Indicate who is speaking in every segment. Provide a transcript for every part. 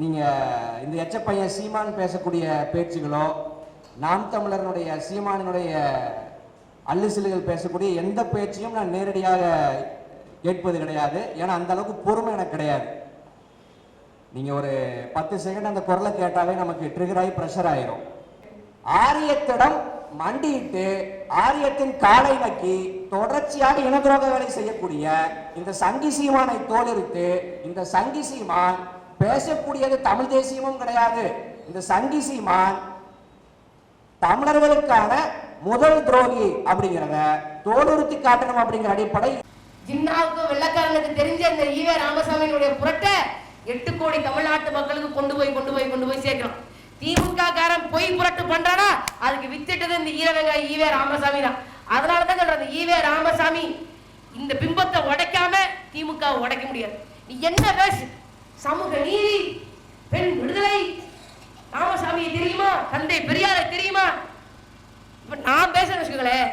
Speaker 1: நீங்கள் இந்த எச்சப்பையன் சீமான் பேசக்கூடிய பேச்சுகளோ நாம் தமிழர்களுடைய சீமானினுடைய அல்லுசிலுகள் பேசக்கூடிய எந்த பேச்சையும் நான் நேரடியாக கேட்பது கிடையாது. ஏன்னா அந்த அளவுக்கு பொறுமை எனக்கு கிடையாது. நீங்க ஒரு பத்து செகண்ட் அந்த குரலை கேட்டாவே நமக்கு ட்ரிகர் ஆகி ப்ரெஷர் ஆயிரும். ஆரியத்திடம் மண்டியிட்டு ஆரியத்தின் காலை நக்கி தொடர்ச்சியாக இனதுரோக வேலை செய்யக்கூடிய இந்த சங்கி சீமானை தோலுரித்து இந்த சங்கி சீமான் பேசக்கூடியது தமிழ் தேசியமும் கிடையாது. இந்த சங்கி சீமான் தமிழர்களுக்கான முதல் துரோகி அப்படிங்கிறத தோலுறுத்தி காட்டணும் அப்படிங்கிற அடிப்படை
Speaker 2: ஜின்னாவுக்கு வெள்ளக்காரனுக்கு தெரிஞ்ச இந்த ஈவே ராமசாமியினுடைய புரட்டை எட்டு கோடி தமிழ்நாட்டு மக்களுக்கு கொண்டு போய் கொண்டு போய் கொண்டு போய் சேர்க்கிறோம் திமுக காரன் பொய் புரட்டு பண்றானா? அதுக்கு வித்திட்டது இந்த ஈரவங்க ஈவே ராமசாமி தான். அதனால தான் சொல்றேன் ஈவே ராமசாமி இந்த பிம்பத்தை உடைக்காம திமுக உடைக்க முடியாது. நீ என்ன பேசு? சமூக நீதி பெண் விடுதலை ராமசாமியை தெரியுமா? தந்தை பெரியாரை தெரியுமா? இப்ப நான் பேசுறேன் வச்சுக்கோங்களேன்.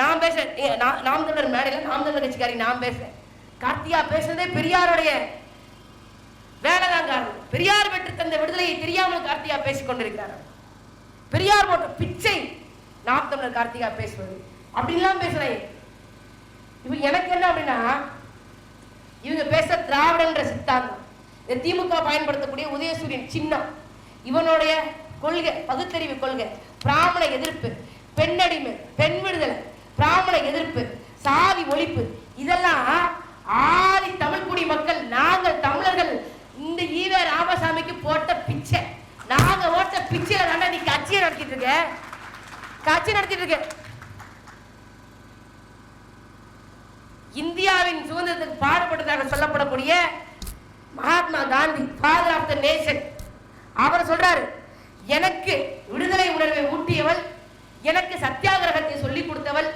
Speaker 2: நான் பேசுறேன் நான் நாம் தமிழர் மேடையில் நாம் தமிழர் கட்சிக்காரி நான் பேசுறேன். கார்த்தியா பேசுறதே பெரியாருடைய வேலைதான் காரணம் பெரியார் பெற்று தந்த விடுதலையை தெரியாமல் கார்த்திகா பேசிக் கொண்டிருக்கிறார். பெரியார் போட்ட பிச்சை நாம் தமிழர் கார்த்திகா பேசுவது. அப்படின்லாம் பேசுறேன் இப்ப எனக்கு என்ன அப்படின்னா இவங்க பேச திராவிடன்ற சித்தாந்தம். இந்த திமுக பயன்படுத்தக்கூடிய உதயசூரியன் சின்னம். இவனுடைய கொள்கை பகுத்தறிவு கொள்கை பிராமண எதிர்ப்பு பெண்ணடிமை பெண் விடுதலை பிராமண எதிர்ப்பு சாதி ஒழிப்பு இதெல்லாம் ஆதி தமிழ்குடி மக்கள் நாங்கள் தமிழர்கள் இந்த ஈவ ராமசாமிக்கு போட்ட பிச்சை நாங்க ஓட்ட பிச்சையில தாண்டா நீ கட்சியை நடத்திட்டு இருக்க காட்சி நடத்திட்டு இருக்க இந்தியாவின் சுதந்திரத்துக்கு பாடுபட்டதாக சொல்லப்படக்கூடிய Mahatma Gandhi father of the nation அவர் சொல்றாரு எனக்கு விடுதலை உணர்வை ஊட்டியவள் எனக்கு சத்தியாகிரகத்தை சொல்லிக் கொடுத்தவள்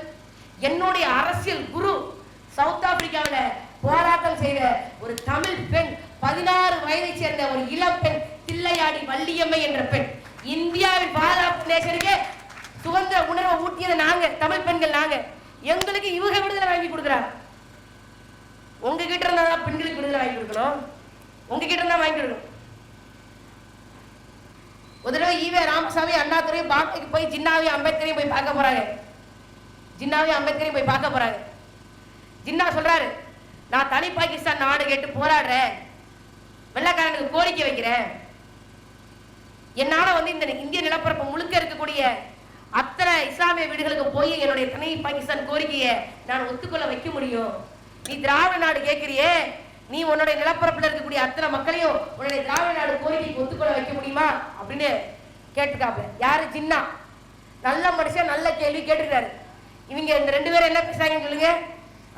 Speaker 2: என்னுடைய அரசியல் குரு சவுத் ஆப்பிரிக்காவில் போராட்டம் செய்த ஒரு தமிழ் பெண் பதினாறு வயதை சேர்ந்த ஒரு இளம் பெண் தில்லையாடி வள்ளியம்மை என்ற பெண். இந்தியாவின் பாதுகாப்பு நேசனுக்கு சுதந்திர உணர்வை ஊட்டியது நாங்க தமிழ் பெண்கள் நாங்க. எங்களுக்கு இவங்க விடுதலை வாங்கி கொடுக்குறாங்க உங்ககிட்ட இருந்தா தான் பெண்களுக்கு விடுதலை வாங்கி கொடுக்கணும். உங்ககிட்ட இருந்தா வாங்கி கொடுக்கணும். ஒரு தடவை ஈவே ராமசாமி அண்ணாதுரையும் பாக்கைக்கு போய் ஜின்னாவையும் அம்பேத்கரையும் போய் பார்க்க போறாங்க. ஜின்னாவையும் அம்பேத்கரையும் போய் பார்க்க போறாங்க. ஜின்னா சொல்றாரு நான் தனி பாகிஸ்தான் நாடு கேட்டு போராடுறேன். வெள்ளக்காரனுக்கு கோரிக்கை வைக்கிறேன். என்னால வந்து இந்த இந்திய நிலப்பரப்பு முழுக்க இருக்கக்கூடிய அத்தனை இஸ்லாமிய வீடுகளுக்கு போய் என்னுடைய துணை பாகிஸ்தான் கோரிக்கையை நான் ஒத்துக்கொள்ள வைக்க முடியும். நீ திராவிட நாடு கேட்கிறியே? நீ உன்னுடைய நிலப்பரப்புல இருக்கக்கூடிய அத்தனை மக்களையும் உன்னுடைய திராவிட நாடு கோரிக்கைக்கு ஒத்துக்கொள்ள வைக்க முடியுமா? அப்படின்னு கேட்டுக்காப்ல யாரு? சின்னா நல்ல மனுஷன் நல்ல கேள்வி கேட்டுக்கிறாரு இவங்க இந்த ரெண்டு பேரும் என்ன பேசுறாங்கன்னு சொல்லுங்க.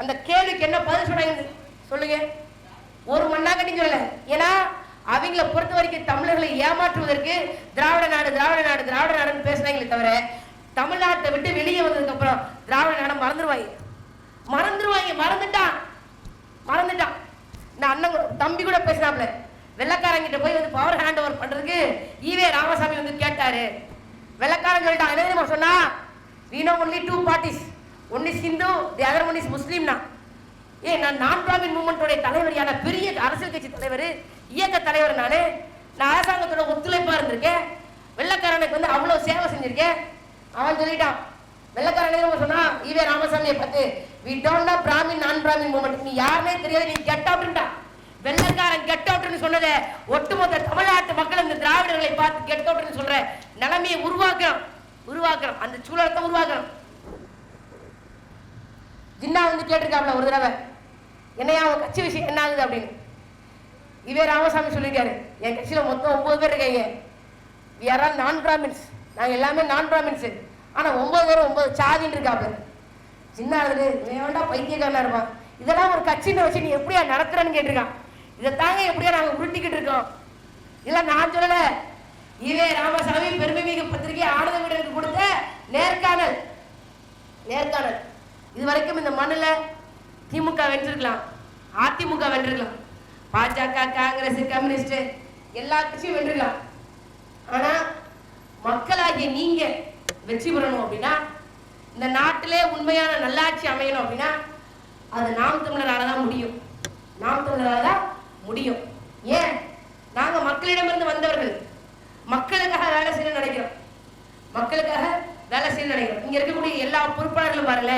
Speaker 2: அந்த கேள்விக்கு என்ன பதில் சொன்னாங்க சொல்லுங்க. ஒரு மண்ணாக்கட்டின்னு சொல்லல. ஏன்னா அவங்கள பொறுத்த வரைக்கும் தமிழர்களை ஏமாற்றுவதற்கு திராவிட நாடு திராவிட நாடு திராவிட நாடுன்னு பேசுனாங்களே தவிர தமிழ்நாட்டை விட்டு வெளியே வந்ததுக்கு அப்புறம் திராவிட நாடம் மறந்துடுவாங்க மறந்துடுவாங்க மறந்துட்டான். மறந்துட்டான். நான் அண்ணன் கூட- தம்பி கூட பேசினாப்ல வெள்ளக்காரங்கிட்ட போய் வந்து பவர் ஹேண்ட் ஓவர் பண்றதுக்கு ஈவே ராமசாமி வந்து கேட்டாரு. வெள்ளக்காரன் சொல்லிட்டான் என்ன தெரியுமா சொன்னா? We know only two one is Hindu the other one is முஸ்லீம்னா ஏ நான் நான் பிராமின் மூமெண்டோட தலைவரியான பெரிய அரசியல் கட்சி தலைவர் இயக்க தலைவர் நானு. நான் அரசாங்கத்தோட ஒத்துழைப்பாக இருந்திருக்கேன். வெள்ளக்காரனுக்கு வந்து அவ்வளோ சேவை செஞ்சிருக்கேன். அவன் சொல்லிட்டான். வெள்ளக்காரன் சொன்னா ஈவே ராமசாமியை பார்த்து வி டோன்ட் நோ பிராமின் நான் பிராமின் மூமெண்ட் நீ யாருனே தெரியாது நீ கெட் அவுட்ன்றா வெள்ளக்காரன் கெட் அவுட்னு சொன்னதை ஒட்டுமொத்த தமிழ்நாட்டு மக்கள் இந்த திராவிடர்களை பார்த்து கெட் அவுட்னு சொல்ற நிலைமையை உருவாக்குறோம். உருவாக்குறோம். அந்த சூழலத்தை உருவாக்குறோம். ஜின்னா வந்து கேட்டிருக்காப்ல ஒரு தடவை என்னையா அவன் கட்சி விஷயம் என்ன ஆகுது? அப்படின்னு. இவே ராமசாமி சொல்லியிருக்காரு என் கட்சியில மொத்தம் ஒன்பது பேர் இருக்காங்க வி ஆர் ஆல் நான் பிராமின்ஸ் நாங்கள் எல்லாமே நான் பிராமின்ஸு ஆனால் ஒம்பது பேர் ஒம்பது சாதின்னு இருக்காப்ல. சின்ன ஆளுது வேண்டாம் பைத்தியக்காரனா இருப்பான்? இதெல்லாம் ஒரு கட்சின்னு வச்சு நீ எப்படியா நடத்துறன்னு கேட்டிருக்கான். இதை தாங்க எப்படியா நாங்கள் உருட்டிக்கிட்டு இருக்கோம். இதெல்லாம் நான் சொல்லலை. ஈவே ராமசாமி பெருமைமிகு பத்திரிகை ஆனந்த வீடருக்கு கொடுத்த நேர்காணல். நேர்காணல். இது வரைக்கும் இந்த மண்ணில் திமுக வென்றிருக்கலாம். அதிமுக வென்றிருக்கலாம். பாஜக காங்கிரஸ் கம்யூனிஸ்ட் எல்லா கட்சியும் வென்றிருக்கலாம். ஆனால் மக்களாகிய நீங்க வெற்றி பெறணும் அப்படின்னா இந்த நாட்டிலே உண்மையான நல்லாட்சி அமையணும் அப்படின்னா அது நாம் தமிழரால தான் முடியும். நாம் தமிழரால தான் முடியும். ஏன்? நாங்க மக்களிடமிருந்து வந்தவர்கள். மக்களுக்காக வேலை செய்ய நினைக்கிறோம். மக்களுக்காக வேலை செய்ய நினைக்கிறோம். இங்க இருக்கக்கூடிய எல்லா பொறுப்பாளர்களும் வரல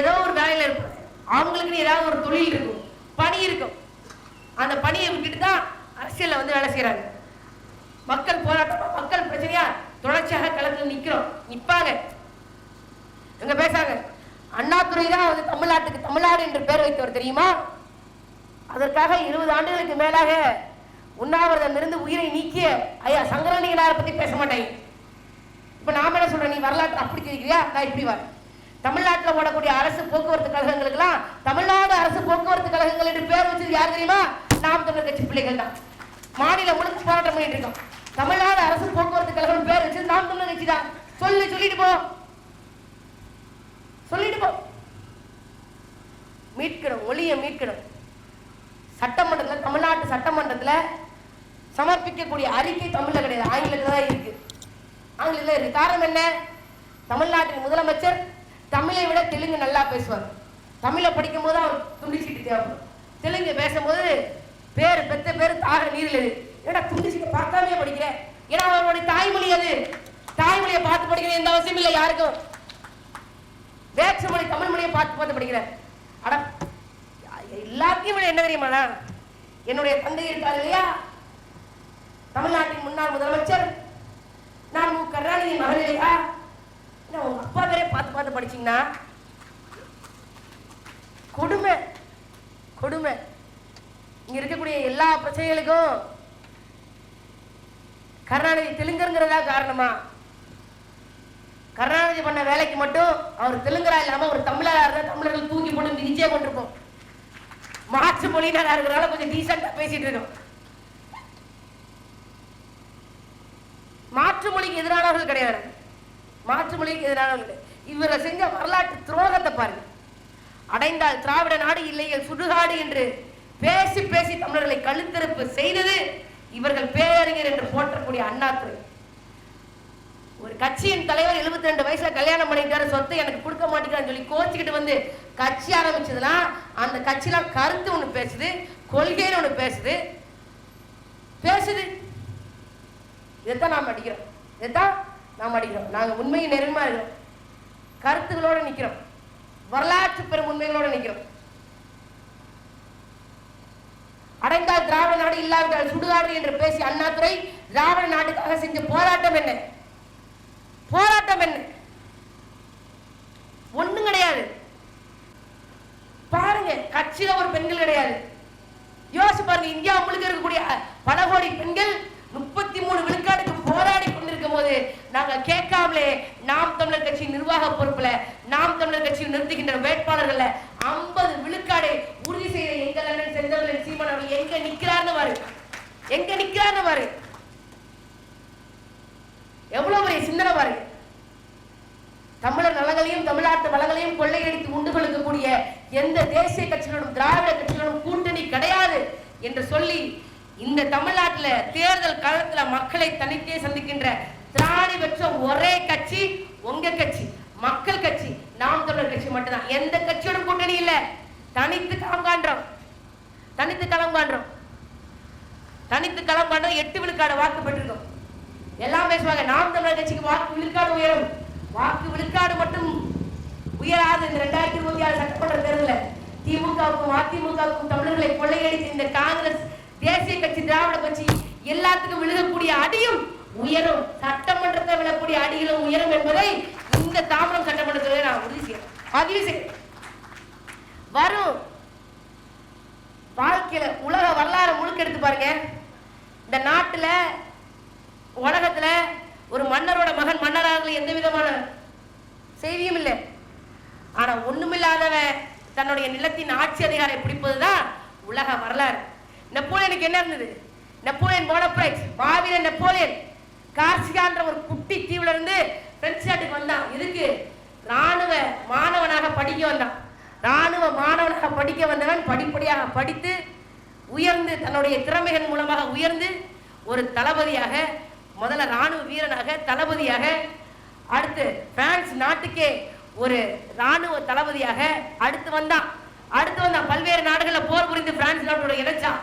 Speaker 2: ஏதோ ஒரு வேலையில இருப்பாங்க. அவங்களுக்குன்னு ஏதாவது ஒரு தொழில் இருக்கும் பணி இருக்கும். அந்த பணியை விட்டுட்டு தான் அரசியல்ல வந்து வேலை செய்யறாங்க மக்கள் போராட்டம்? மக்கள் பிரச்சனையா? தொடர்ச்சியாக களத்தில் நிற்கிறோம். நிற்பாங்க. இவங்க பேசாங்க. அண்ணாதுரை தான் வந்து தமிழ்நாட்டுக்கு தமிழ்நாடு என்று பேர் வைத்தவர் தெரியுமா? அதற்காக இருபது ஆண்டுகளுக்கு மேலாக உண்ணாவிரதம் இருந்து உயிரை நீக்கிய ஐயா சங்கரலிங்கனாரை பத்தி பேச மாட்டேன். இப்ப நாம என்ன சொல்கிறேன் நீ வரலாற்று அப்படி தெரிவிக்கிறியா நான் இப்படி வர. தமிழ்நாட்டில் ஓடக்கூடிய அரசு போக்குவரத்து கழகங்களுக்கெல்லாம் தமிழ்நாடு அரசு போக்குவரத்து கழகங்கள் என்று பேர் வச்சது யார் தெரியுமா? நாம் தமிழர் கட்சி பிள்ளைகள் தான். மாநிலம் முழுக்க போராட்டம் பண்ணிட்டு இருக்கோம். தமிழ்நாடு அரசு போக்குவரத்து கழகம் பேர் வச்சு நாம் தமிழர் கட்சி தான் சொல்லு சொல்லிட்டு போ. சொல்லிட்டு போ. மீட்கணும் ஒளியை மீட்கணும். சட்டமன்றத்தில் தமிழ்நாட்டு சட்டமன்றத்தில் சமர்ப்பிக்கக்கூடிய அறிக்கை தமிழில் கிடையாது. ஆங்கிலத்தில் தான் இருக்கு. ஆங்கிலத்தில் இருக்கு. காரணம் என்ன? தமிழ்நாட்டின் முதலமைச்சர் தமிழை விட தெலுங்கு நல்லா பேசுவார். தமிழை படிக்கும் போது அவர் துண்டிச்சிட்டு தேவைப்படும். தெலுங்கு பேசும்போது பேர் பெத்த பேர் தாக நீரில் இருக்கு ஏன்னா துண்டிச்சிட்டு பார்க்காமே படிக்கிறேன் ஏன்னா அவனுடைய தாய்மொழி அது. தாய்மொழியை பார்த்து படிக்கிறேன் எந்த அவசியம் இல்லை யாருக்கும். வேற்று மொழி தமிழ் மொழியை பார்த்து பார்த்து படிக்கிறேன் அட எல்லாத்தையும் என்ன தெரியுமாண்ணா என்னுடைய தந்தை இருக்கார் இல்லையா? தமிழ்நாட்டின் முன்னாள் முதலமைச்சர். நான் மு. கருணாநிதி மகன் இல்லையா? என்ன உங்க அப்பா பேரே பார்த்து பார்த்து படிச்சீங்கன்னா? கொடுமை. கொடுமை. இங்க இருக்கக்கூடிய எல்லா பிரச்சனைகளுக்கும் கருணாநிதி தெலுங்குங்கிறதா காரணமா? கருணாநிதி பண்ண வேலைக்கு மட்டும் அவர் தெலுங்கரா இல்லாம ஒரு தமிழரா இருந்தா தமிழர்கள் தூக்கி போட்டு மிதிச்சே கொண்டிருப்போம். மாற்று மொழியினரா இருக்கிறனால கொஞ்சம் டீசெண்டா பேசிட்டு இருக்கோம் மாற்று மொழிக்கு எதிரானவர்கள் கிடையாது. மாற்று மொழிக்கு எதிரானவர்கள் இவரை செஞ்ச வரலாற்று துரோகத்தை பாருங்க. அடைந்தால் திராவிட நாடு இல்லையே சுடுகாடு என்று பேசி பேசி தமிழர்களை கழுத்திருப்பு செய்தது இவர்கள் பேரறிஞர் என்று போற்றக்கூடிய அண்ணாதுரை ஒரு கட்சியின் தலைவர் 72 ரெண்டு வயசுல கல்யாணம் பண்ணிட்டாரு சொத்தை எனக்கு கொடுக்க மாட்டேங்கிறான்னு சொல்லி கோச்சிக்கிட்டு வந்து கட்சி ஆரம்பிச்சதுன்னா அந்த கட்சிலாம் கருத்து ஒண்ணு பேசுது கொள்கைன்னு ஒண்ணு பேசுது. பேசுது. இதைத்தான் நாம் அடிக்கிறோம். இதைத்தான் நாம் அடிக்கிறோம். நாங்க உண்மையை நெருங்கமா இருக்கிறோம்? கருத்துகளோட நிக்கிறோம். வரலாற்று பெரும் உண்மைகளோட நிக்கிறோம். அடைந்தால் திராவிட நாடு இல்லாவிட்டால் சுடுகாடு என்று பேசி அண்ணாதுரை திராவிட நாட்டுக்காக செஞ்ச போராட்டம் என்ன? போராட்டம் என்ன? ஒண்ணும் கிடையாது. பாருங்க கட்சியில ஒரு பெண்கள் கிடையாது. யோசிச்சு பாருங்க இந்தியா முழுக்க இருக்கக்கூடிய பல கோடி பெண்கள் முப்பத்தி மூணு விழுக்காடுக்கு போராடி கொண்டிருக்கும் போது நாங்க கேட்காமலே நாம் தமிழர் கட்சி நிர்வாக பொறுப்புல நாம் தமிழர் கட்சியில் நிறுத்துகின்ற வேட்பாளர்கள ஐம்பது விழுக்காடு உறுதி செய்த எங்கள் அண்ணன் செந்தமிழன் சீமான் அவர்கள் எங்க நிக்கிறார்னு பாரு எங்க நிக்கிறார்னு பாரு? எவ்வளவு பெரிய சிந்தனை பாருங்க தமிழர் நலங்களையும் தமிழ்நாட்டு வளங்களையும் கொள்ளையடித்து உண்டு கொடுக்கக்கூடிய எந்த தேசிய கட்சிகளும் திராவிட கட்சிகளும் கூட்டணி கிடையாது என்று சொல்லி இந்த தமிழ்நாட்டுல தேர்தல் காலத்துல மக்களை தனித்தே சந்திக்கின்ற திராணி பெற்ற ஒரே கட்சி உங்க கட்சி. மக்கள் கட்சி நாம் தமிழர் கட்சி மட்டும்தான். எந்த கட்சியோட கூட்டணி இல்ல. தனித்து களம் காண்றோம் தனித்து களம் காண்றோம் தனித்து களம் பண்ண எட்டு விழுக்காடு வாக்கு பெற்றிருக்கோம் எல்லாம் பேசுவாங்க நாம் தமிழர் கட்சிக்கு வாக்கு விழுக்காடு உயரும். வாக்கு விழுக்காடு மட்டும் உயராது இந்த ரெண்டாயிரத்தி இருபத்தி ஆறு சட்டமன்ற தேர்தலில் திமுகவுக்கும் அதிமுகவுக்கும் தமிழர்களை கொள்ளையடித்து இந்த காங்கிரஸ் தேசிய கட்சி திராவிட கட்சி எல்லாத்துக்கும் விழுகக்கூடிய அடியும் உயரும். சட்டமன்றத்தை விழக்கூடிய அடிகளும் உயரும் என்பதை இந்த தாமரம் சட்டமன்றத்தில் நான் உறுதி செய்யறேன் பதிவு செய்யறேன் வரும். வாழ்க்கையில உலக வரலாறு முழுக்க எடுத்து பாருங்க. இந்த நாட்டில் உலகத்தில் ஒரு மன்னரோட மகன் மன்னராக எந்த விதமான செய்தியும் இல்லை. ஆனால் ஒன்றுமில்லாதவன் தன்னுடைய நிலத்தின் ஆட்சி அதிகாரை பிடிப்பதுதான் உலக வரலாறு. நெப்போலியனுக்கு என்ன இருந்தது? Napoleon போனப்ரைட் பாவில Napoleon. கார்சிகான்ற ஒரு குட்டி தீவுல இருந்து பிரெஞ்சு நாட்டுக்கு வந்தான். இதுக்கு ராணுவ மாணவனாக படிக்க வந்தான். ராணுவ மாணவனாக படிக்க வந்தவன் படிப்படியாக படித்து உயர்ந்து தன்னுடைய திறமைகள் மூலமாக உயர்ந்து ஒரு தளபதியாக முதல்ல ராணுவ வீரனாக தளபதியாக அடுத்து பிரான்ஸ் நாட்டுக்கே ஒரு ராணுவ தளபதியாக அடுத்து வந்தான். அடுத்து வந்தான் பல்வேறு நாடுகளில் போர் புரிந்து பிரான்ஸ் நாட்டோட இணைச்சான்.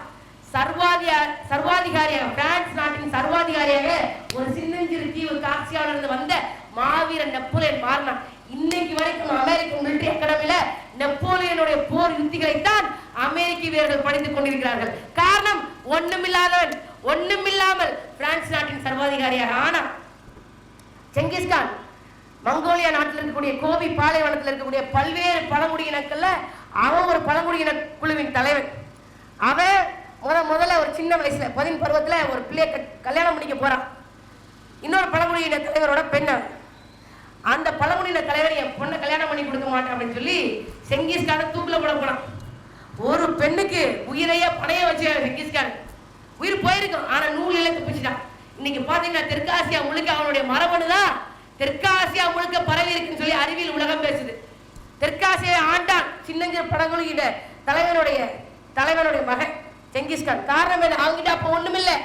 Speaker 2: சர்வாதிகார சர்வாதிகாரியாக பிரான்ஸ் நாட்டின் சர்வாதிகாரியாக ஒரு சின்னஞ்சிறு தீவு காட்சியாளர் வந்த மாவீரன் நெப்போலியன் மாறினான். இன்னைக்கு வரைக்கும் அமெரிக்க மிலிட்டரி அகாடமியில நெப்போலியனுடைய போர் யுத்திகளைத்தான் அமெரிக்க வீரர்கள் படித்துக் கொண்டிருக்கிறார்கள். காரணம் ஒண்ணுமில்லாதவன் ஒண்ணுமில்லாமல் பிரான்ஸ் நாட்டின் சர்வாதிகாரியாக ஆனா செங்கிஸ்கான் மங்கோலியா நாட்டில் இருக்கக்கூடிய கோபி பாலைவனத்தில் இருக்கக்கூடிய பல்வேறு பழங்குடியினக்கள்ல அவன் ஒரு பழங்குடியின குழுவின் தலைவன். அவன் முத முதல்ல ஒரு சின்ன வயசுல பதின் பருவத்துல ஒரு பிள்ளைய கல்யாணம் பண்ணிக்க போறான் இன்னொரு பழங்குடியின தலைவரோட பெண்ணை அந்த பழங்குடியின தலைவர் என் பொண்ணை கல்யாணம் பண்ணி கொடுக்க மாட்டேன் அப்படின்னு சொல்லி செங்கிஸ்கான தூக்கில் போட போனான். ஒரு பெண்ணுக்கு உயிரையே பணைய வச்சு செங்கிஸ்கான் உயிர் போயிருக்கும். ஆனா நூல் இழந்து பிடிச்சிட்டான் இன்னைக்கு பாத்தீங்கன்னா தெற்காசியா முழுக்க அவனுடைய மரபணு தான். தெற்காசியா முழுக்க பரவி இருக்குன்னு சொல்லி அறிவியல் உலகம் பேசுது. தெற்காசியை ஆண்டான். சின்னஞ்சிறு படங்குழுகிற தலைவனுடைய தலைவனுடைய மகன் செங்கிஸ்கான் காரணம் என்ன? அவங்ககிட்ட அப்போ ஒன்றுமில்லை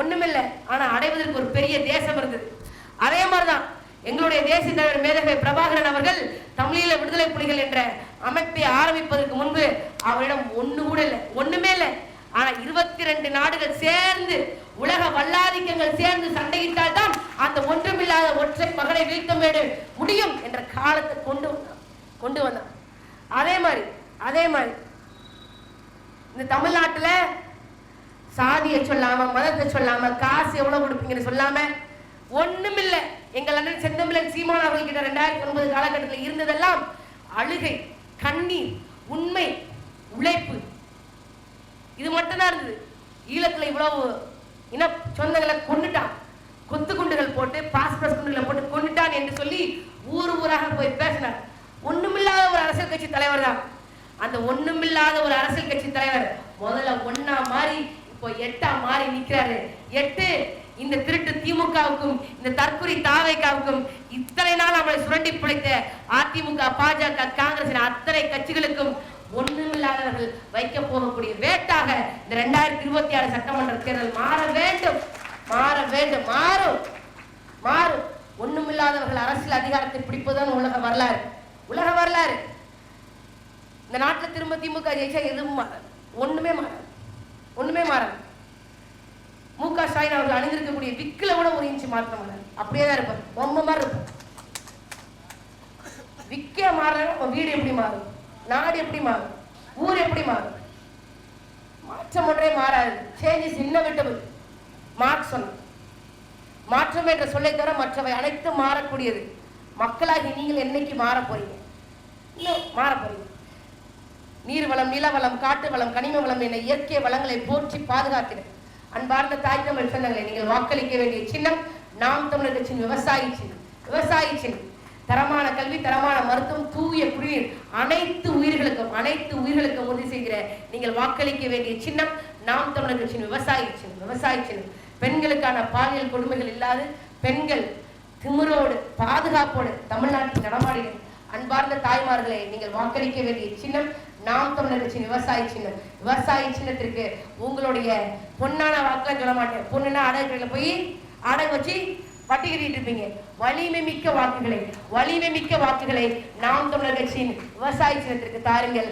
Speaker 2: ஒன்றுமில்லை ஆனா அடைவதற்கு ஒரு பெரிய தேசம் இருந்தது. அதே மாதிரிதான் எங்களுடைய தேசிய தலைவர் மேதகை பிரபாகரன் அவர்கள் தமிழீழ விடுதலை புலிகள் என்ற அமைப்பை ஆரம்பிப்பதற்கு முன்பு அவரிடம் ஒண்ணு கூட இல்லை ஒண்ணுமே இல்லை. ஆனா இருபத்தி ரெண்டு நாடுகள் சேர்ந்து உலக வல்லாதிக்கங்கள் சேர்ந்து சண்டையிட்டால் தான் அந்த ஒன்றுமில்லாத ஒற்றை மகளை வீழ்த்த மேடு- முடியும் என்ற காலத்தை கொண்டு வந்தான் கொண்டு வந்தான். அதே மாதிரி அதே மாதிரி இந்த தமிழ்நாட்டுல சாதியை சொல்லாம மதத்தை சொல்லாம காசு எவ்வளவு கொடுப்பீங்கன்னு சொல்லாம ஒண்ணுமில்ல. எங்கள் அண்ணன் செந்தமிழன் சீமான் அவர்கள் கிட்ட ரெண்டாயிரத்தி ஒன்பது காலகட்டத்தில் இருந்ததெல்லாம் அழுகை கண்ணீர் உண்மை உழைப்பு. இது மட்டும்தான் இருந்தது. ஈழத்துல இவ்வளவு இன சொந்தங்களை கொண்டுட்டான் கொத்து குண்டுகள் போட்டு பாஸ்பரஸ் குண்டுகளை போட்டு கொண்டுட்டான் என்று சொல்லி ஊர் ஊராக போய் பேசினார். ஒண்ணுமில்லாத ஒரு அரசியல் கட்சி தலைவர் தான். அந்த ஒண்ணுமில்லாத ஒரு அரசியல் கட்சி தலைவர் முதல்ல ஒன்னா மாறி இப்போ எட்டா மாறி நிக்கிறாரு. எட்டு இந்த திருட்டு திமுகவுக்கும் இந்த தற்குறி தாவைக்காவுக்கும் இத்தனை நாள் நம்மளை சுரண்டி பிழைத்த அதிமுக பாஜக காங்கிரஸ் அத்தனை கட்சிகளுக்கும் ஒண்ணுமில்லாதவர்கள் வைக்க போகக்கூடிய வேட்டாக இந்த ரெண்டாயிரத்தி இருபத்தி ஆறு சட்டமன்ற தேர்தல் மாற வேண்டும். மாற வேண்டும். மாறும். மாறும். ஒண்ணுமில்லாதவர்கள் அரசியல் அதிகாரத்தை பிடிப்பதுதான் உலக வரலாறு. உலக வரலாறு. இந்த நாட்டில் திரும்ப திமுக ஜெயிச்சா எதுவும் மாறாது ஒண்ணுமே மாறாது. ஒண்ணுமே மாறாது. மு க ஸ்டாலின் அவர்கள் அணிந்திருக்கக்கூடிய விக்கில கூட ஒரு இன்ச்சு மாற்றம் வராது அப்படியே தான் இருப்பார் பொம்மை மாதிரி இருப்பார் விக்கே மாறல வீடு எப்படி மாறும்? நாடு எப்படி மாறும்? ஊர் எப்படி மாறும்? மாற்றம் ஒன்றே மாறாது. சேஞ்சஸ் இன்னவிட்டபிள் மார்க் சொன்ன மாற்றம் என்ற சொல்லை தவிர மற்றவை அனைத்தும் மாறக்கூடியது. மக்களாகி நீங்கள் என்னைக்கு மாற போறீங்க? இன்னும் மாற போறீங்க. நீர் வளம் நில வளம் காட்டு வளம் கனிம வளம் என இயற்கை வளங்களை போற்றி பாதுகாத்தினர் அன்பார்ந்த தாய் தமிழ் சொந்தங்களை நீங்கள் வாக்களிக்க வேண்டிய சின்னம் நாம் தமிழர் கட்சியின் விவசாயி சின்னம். விவசாயி சின்னம். தரமான கல்வி தரமான மருத்துவம் தூய குடிநீர் அனைத்து உயிர்களுக்கும் அனைத்து உயிர்களுக்கும் உறுதி செய்கிற நீங்கள் வாக்களிக்க வேண்டிய சின்னம் நாம் தமிழர் கட்சியின் விவசாயி சின்னம் விவசாயி சின்னம். பெண்களுக்கான பாலியல் கொடுமைகள் இல்லாது பெண்கள் திமிரோடு பாதுகாப்போடு தமிழ்நாட்டில் நடமாடின அன்பார்ந்த தாய்மார்களை நீங்கள் வாக்களிக்க வேண்டிய சின்னம் நாம் தமிழர் கட்சியின் விவசாய சின்னம். விவசாய சின்னத்திற்கு உங்களுடைய பொண்ணான வாக்கில் சொல்ல மாட்டேன். பொண்ணுனா அடகுல போய் அடகு வச்சு வட்டி கட்டிட்டு இருப்பீங்க. வலிமை மிக்க வாக்குகளை வலிமை மிக்க வாக்குகளை நாம் தமிழர் கட்சியின் விவசாய சின்னத்திற்கு தாருங்கள்.